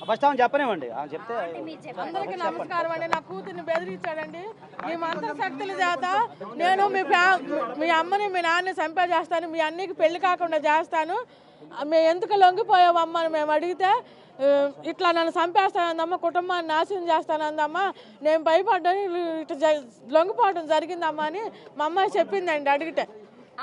First ఆమె చెప్పనివ్వండి. ఆమె చెప్తే అందరికీ నమస్కారం అండి. నా కూతుర్ని బెదిరించాడండి. మీ మంత్ర శక్తుల చేత నేను మీ ఫ్యా మీ అమ్మని మీ నాన్నని చంపే చేస్తాను. మీ అన్నికి పెళ్ళి కాకుండా చేస్తాను. మేము ఎందుకు లొంగిపోయావమ్మ అని మేము అడిగితే ఇట్లా నన్ను చంపేస్తానందమ్మ కుటుంబాన్ని నాశనం చేస్తానందమ్మా నేను భయపడ్డాను. ఇట్లా లొంగిపోవడం జరిగిందమ్మా అని మా అమ్మాయి చెప్పిందండి అడిగితే.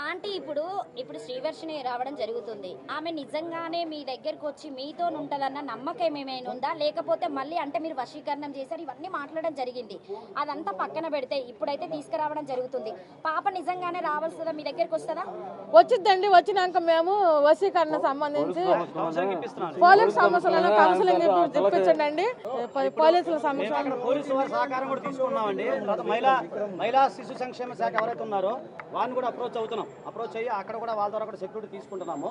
ఆంటీ ఇప్పుడు ఇప్పుడు శ్రీవర్షిని రావడం జరుగుతుంది. ఆమె నిజంగానే మీ దగ్గరకు వచ్చి మీతో ఉంటుందన్న నమ్మకం ఏమైనా ఉందా? లేకపోతే మళ్ళీ అంటే మీరు వశీకరణం చేశారు ఇవన్నీ మాట్లాడడం జరిగింది. అదంతా పక్కన పెడితే ఇప్పుడైతే తీసుకురావడం జరుగుతుంది. పాప నిజంగానే రావాల్సిందా? మీ దగ్గరకు వస్తుందా? వచ్చిద్దండి. వచ్చినాక మేము వశీకరణ సంబంధించి పోలీస్ సమస్యలను కౌన్సిలింగ్ పోలీసుల సమస్య అక్కడ పోలీసు వారి సహకారం కూడా తీసుకున్నామండి తర్వాత మహిళా మహిళా శిశు సంక్షేమ శాఖ ఎవరైతే ఉన్నారో వారిని కూడా అప్రోచ్ మనం అప్రోచ్ అయ్యి అక్కడ కూడా వాళ్ళ ద్వారా కూడా సెక్యూరిటీ తీసుకుంటున్నాము.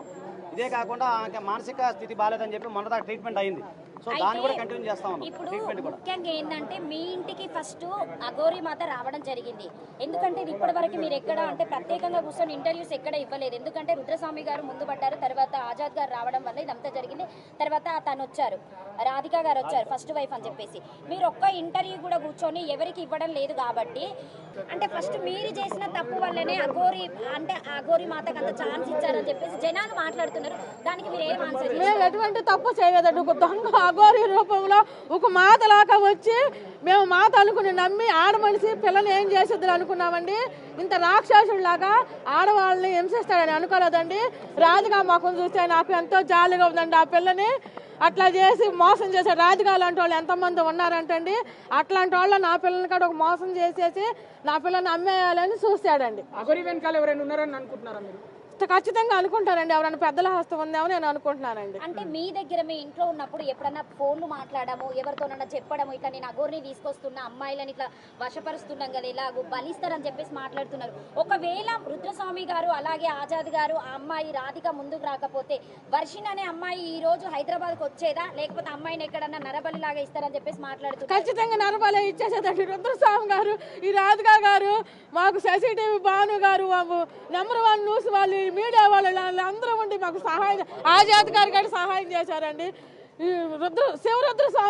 ఇదే కాకుండా ఆమెకి మానసిక స్థితి బాగాలేదని చెప్పి మొన్నదాకా ట్రీట్మెంట్ అయింది. సో దాన్ని కూడా కంటిన్యూ చేస్తా ఉన్నాం. ఇప్పుడు ట్రీట్మెంట్ కూడా. ముఖ్యంగా ఏంటంటే మీ ఇంటికి ఫస్ట్ అఘోరి మాత రావడం జరిగింది. ఎందుకంటే ఇది ఇప్పటి వరకు మీరు ఎక్కడ అంటే ప్రత్యేకంగా కూర్చొని ఇంటర్వ్యూస్ ఎక్కడ ఇవ్వలేదు. ఎందుకంటే రుద్రస్వామి గారు ముందు పడ్డారు తర్వాత ఆజాద్ గారు రావడం వల్ల ఇదంతా జరిగింది. తర్వాత తను వచ్చారు రాధిక గారు వచ్చారు ఫస్ట్ వైఫ్ అని చెప్పేసి. మీరు ఒక్క ఇంటర్వ్యూ కూడా కూర్చొని ఎవరికి ఇవ్వడం లేదు కాబట్టి అంటే ఫస్ట్ మీరు చేసిన తప్పు వల్లనే అఘోరి అంటే అఘోరి మాతకు అంత ఛాన్స్ ఇచ్చారని చెప్పేసి జనాలు మాట్లాడుతున్నారు. దానికి మీరు ఏం ఆన్సర్ ఎటువంటి తప్పు చేయలేదండి. దొంగ అఘోరి రూపంలో ఒక మాతలాగా వచ్చి మేము మాత అనుకుని నమ్మి ఆడ మనిషి పిల్లని ఏం చేసేది అనుకున్నామండి. ఇంత రాక్షసుడిలాగా ఆడవాళ్ళని హింసిస్తాడని అనుకోలేదండి. రాజుగా మాకు చూస్తే నాకు ఎంతో జాలిగా ఉందండి ఆ పిల్లని. అట్లా చేసి మోసం చేశాడు రాజుగా లాంటి వాళ్ళు ఎంతమంది ఉన్నారంటండి. అట్లాంటి వాళ్ళు నా పిల్లని కూడా ఒక మోసం చేసేసి నా పిల్లని అమ్మేయాలని చూశాడండి అగోరి వెనకాల ఎవరైనా ఉన్నారని అనుకుంటున్నారా మీరు? ఖచ్చితంగా అనుకుంటారండి. ఎవరైనా పెద్దల హస్తం ఉందేమో నేను అనుకుంటున్నానండి. అంటే మీ దగ్గర మీ ఇంట్లో ఉన్నప్పుడు ఎప్పుడన్నా ఫోన్లు మాట్లాడము ఎవరితోనన్నా చెప్పడము ఇట్లా నేను అగోరిని తీసుకొస్తున్నా అమ్మాయిలని ఇట్లా వశపరుస్తున్నాం కదా ఇలాగ బలిస్తారని చెప్పేసి మాట్లాడుతున్నారు. ఒకవేళ రుద్రస్వామి గారు అలాగే ఆజాద్ గారు ఆ అమ్మాయి రాధిక ముందుకు రాకపోతే వర్షిన్ అనే అమ్మాయి ఈ రోజు హైదరాబాద్కి వచ్చేదా? లేకపోతే అమ్మాయిని ఎక్కడన్నా నరబలి లాగా ఇస్తారని చెప్పేసి మాట్లాడుతున్నారు. ఖచ్చితంగా నరబాలే ఇచ్చేసేదండి రుద్రస్వామి గారు. ఈ రాధికా గారు మాకు Shashi TV Bhanu garu number one news వాళ్ళు మీడియా వాళ్ళు అందరం అందరూ ఉండి మాకు సహాయం ఆజాద్ గారు గారు సహాయం చేశారండి. రుద్ర శివరుద్ర స్వామి